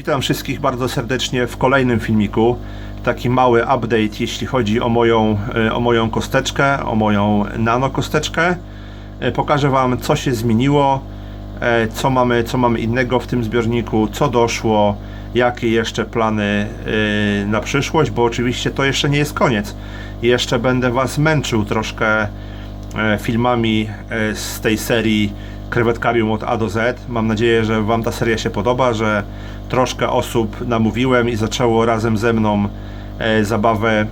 Witam wszystkich bardzo serdecznie w kolejnym filmiku. Taki mały update, jeśli chodzi o moją, e, o moją kosteczkę, o moją nano kosteczkę. E, Pokażę Wam, co się zmieniło, e, co mamy, co mamy innego w tym zbiorniku, co doszło, jakie jeszcze plany na przyszłość, bo oczywiście to jeszcze nie jest koniec. Jeszcze będę Was męczył troszkę filmami z tej serii Krewetkarium od A do Z. Mam nadzieję, że Wam ta seria się podoba, że troszkę osób namówiłem i zaczęło razem ze mną e, zabawę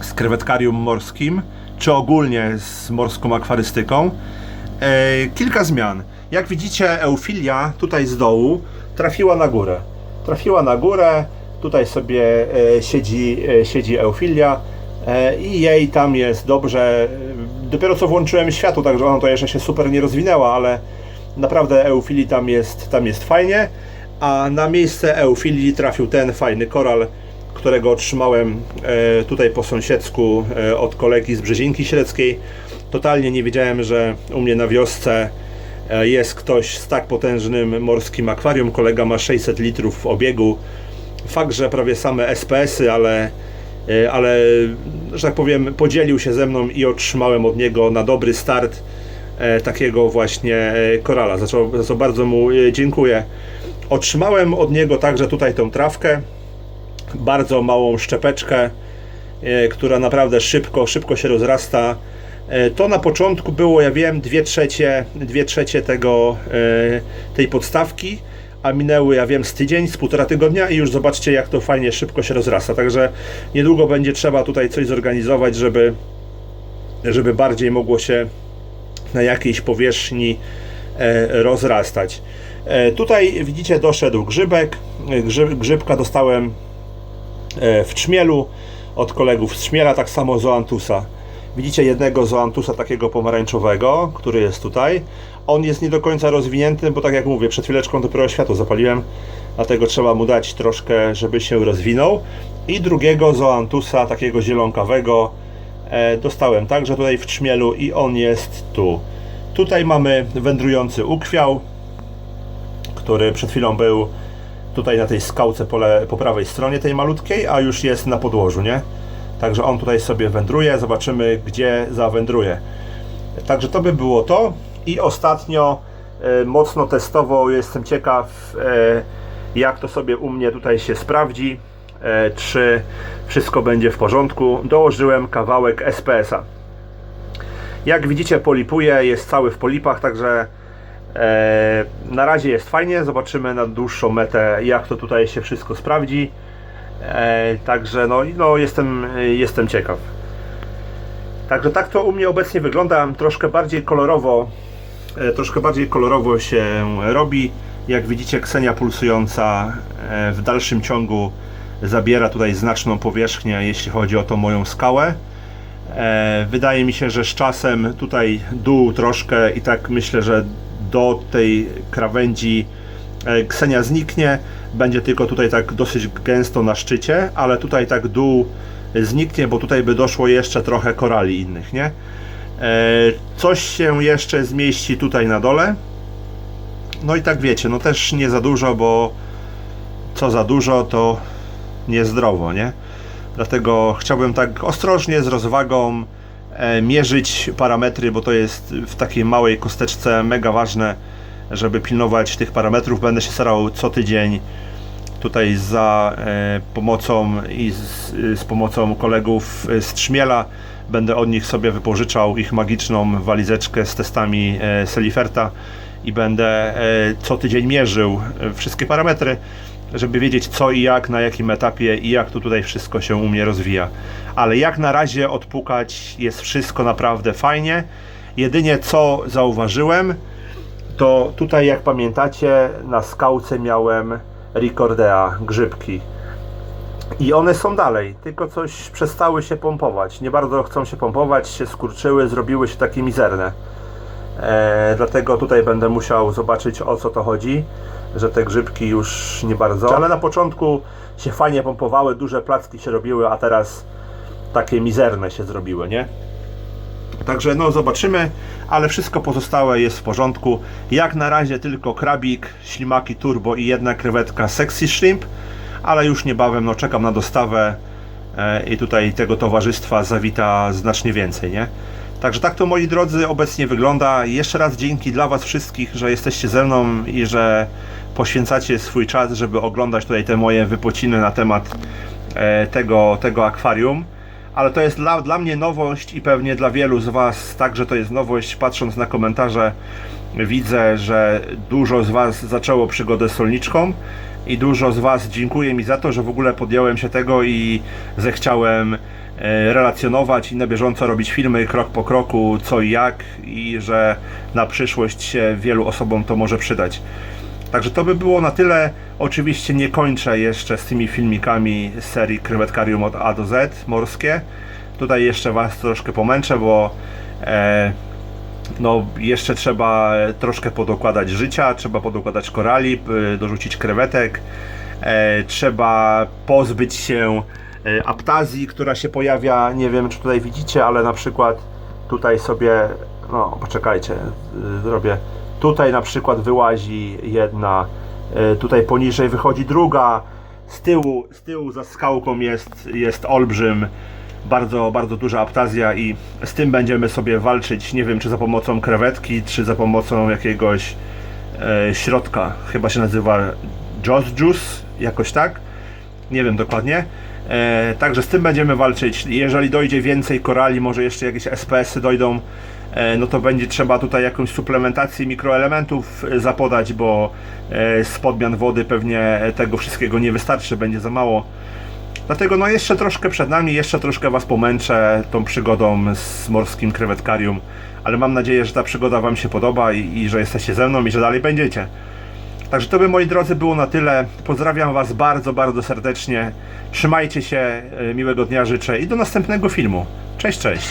z krewetkarium morskim, czy ogólnie z morską akwarystyką. E, kilka zmian. Jak widzicie, eufilia tutaj z dołu trafiła na górę. Trafiła na górę, tutaj sobie e, siedzi, e, siedzi eufilia i jej tam jest dobrze. Dopiero co włączyłem światło, także ona to jeszcze się super nie rozwinęła, ale naprawdę eufilii tam jest, tam jest fajnie. A na miejsce eufilii trafił ten fajny koral, którego otrzymałem e, tutaj po sąsiedzku e, od kolegi z Brzezinki Średzkiej. Totalnie nie wiedziałem, że u mnie na wiosce e, jest ktoś z tak potężnym morskim akwarium. Kolega ma 600 litrów w obiegu. Fakt, że prawie same SPS-y, ale, e, ale że tak powiem, podzielił się ze mną i otrzymałem od niego na dobry start e, takiego właśnie e, korala, za co, za co bardzo mu e, dziękuję. Otrzymałem od niego także tutaj tą trawkę, bardzo małą szczepeczkę, e, która naprawdę szybko, szybko się rozrasta. E, To na początku było, ja wiem, 2 trzecie, dwie trzecie tego, e, tej podstawki, a minęły, ja wiem, z tydzień, z półtora tygodnia i już zobaczcie, jak to fajnie, szybko się rozrasta. Także niedługo będzie trzeba tutaj coś zorganizować, żeby, żeby bardziej mogło się na jakiejś powierzchni e, rozrastać. E, Tutaj widzicie doszedł grzybek. E, Grzyb, grzybka dostałem e, w trzmielu od kolegów z trzmiela, tak samo zoantusa. Widzicie jednego zoantusa takiego pomarańczowego, który jest tutaj. On jest nie do końca rozwinięty, bo tak jak mówię, przed chwileczką dopiero światło zapaliłem, dlatego trzeba mu dać troszkę, żeby się rozwinął. I drugiego zoantusa, takiego zielonkawego, e, dostałem także tutaj w trzmielu i on jest tu. Tutaj mamy wędrujący ukwiał, który przed chwilą był tutaj na tej skałce po, po prawej stronie tej malutkiej, a już jest na podłożu, nie? Także on tutaj sobie wędruje, zobaczymy gdzie zawędruje. Także to by było to. I ostatnio e, mocno testowo jestem ciekaw e, jak to sobie u mnie tutaj się sprawdzi, e, czy wszystko będzie w porządku. Dołożyłem kawałek SPS-a. Jak widzicie polipuje, jest cały w polipach, także na razie jest fajnie. Zobaczymy na dłuższą metę jak to tutaj się wszystko sprawdzi. E, także no, no jestem, jestem ciekaw. Także tak to u mnie obecnie wygląda. Troszkę bardziej kolorowo, e, troszkę bardziej kolorowo się robi. Jak widzicie, ksenia pulsująca e, w dalszym ciągu zabiera tutaj znaczną powierzchnię, jeśli chodzi o tą moją skałę. E, Wydaje mi się, że z czasem tutaj dół troszkę i tak myślę, że do tej krawędzi ksenia zniknie. Będzie tylko tutaj tak dosyć gęsto na szczycie, ale tutaj tak dół zniknie, bo tutaj by doszło jeszcze trochę korali innych, nie? E, Coś się jeszcze zmieści tutaj na dole. No i tak wiecie, no też nie za dużo, bo co za dużo to niezdrowo, nie? Dlatego chciałbym tak ostrożnie, z rozwagą e, mierzyć parametry, bo to jest w takiej małej kosteczce mega ważne, żeby pilnować tych parametrów. Będę się starał co tydzień tutaj za e, pomocą i z, z pomocą kolegów z Trzmiela będę od nich sobie wypożyczał ich magiczną walizeczkę z testami e, Seliferta i będę e, co tydzień mierzył e, wszystkie parametry, żeby wiedzieć co i jak, na jakim etapie i jak to tutaj wszystko się u mnie rozwija. Ale jak na razie odpukać jest wszystko naprawdę fajnie. Jedynie co zauważyłem, to tutaj jak pamiętacie na skałce miałem Ricordea, grzybki. I one są dalej, tylko coś przestały się pompować. Nie bardzo chcą się pompować, się skurczyły, zrobiły się takie mizerne. E, dlatego tutaj będę musiał zobaczyć o co to chodzi, że te grzybki już nie bardzo. Ale na początku się fajnie pompowały, duże placki się robiły, a teraz takie mizerne się zrobiły, nie? Także no zobaczymy, ale wszystko pozostałe jest w porządku. Jak na razie tylko krabik, ślimaki turbo i jedna krewetka sexy shrimp, ale już niebawem no czekam na dostawę e, i tutaj tego towarzystwa zawita znacznie więcej, nie? Także tak to moi drodzy obecnie wygląda. Jeszcze raz dzięki dla Was wszystkich, że jesteście ze mną i że poświęcacie swój czas, żeby oglądać tutaj te moje wypociny na temat e, tego, tego akwarium. Ale to jest dla, dla mnie nowość i pewnie dla wielu z Was także to jest nowość. Patrząc na komentarze, widzę, że dużo z Was zaczęło przygodę solniczką i dużo z Was dziękuję mi za to, że w ogóle podjąłem się tego i zechciałem e, relacjonować i na bieżąco robić filmy krok po kroku, co i jak i że na przyszłość się wielu osobom to może przydać. Także to by było na tyle. Oczywiście nie kończę jeszcze z tymi filmikami z serii Krewetkarium od A do Z morskie. Tutaj jeszcze Was troszkę pomęczę, bo e, no, jeszcze trzeba troszkę podokładać życia, trzeba podokładać korali, dorzucić krewetek, e, trzeba pozbyć się e, aptazji, która się pojawia, nie wiem czy tutaj widzicie, ale na przykład tutaj sobie, no poczekajcie, zrobię, tutaj na przykład wyłazi jedna, e, tutaj poniżej wychodzi druga, z tyłu, z tyłu za skałką jest, jest olbrzym, bardzo, bardzo duża aptazja i z tym będziemy sobie walczyć, nie wiem czy za pomocą krewetki, czy za pomocą jakiegoś e, środka, chyba się nazywa Joss Juice, jakoś tak, nie wiem dokładnie. E, także z tym będziemy walczyć. Jeżeli dojdzie więcej korali, może jeszcze jakieś SPS-y dojdą, no to będzie trzeba tutaj jakąś suplementację mikroelementów e, zapodać, bo e, z podmian wody pewnie tego wszystkiego nie wystarczy, będzie za mało. Dlatego no jeszcze troszkę przed nami, jeszcze troszkę Was pomęczę tą przygodą z morskim krewetkarium, ale mam nadzieję, że ta przygoda Wam się podoba i, i że jesteście ze mną i że dalej będziecie. Także to by moi drodzy było na tyle. Pozdrawiam Was bardzo, bardzo serdecznie. Trzymajcie się, e, miłego dnia życzę i do następnego filmu. Cześć, cześć.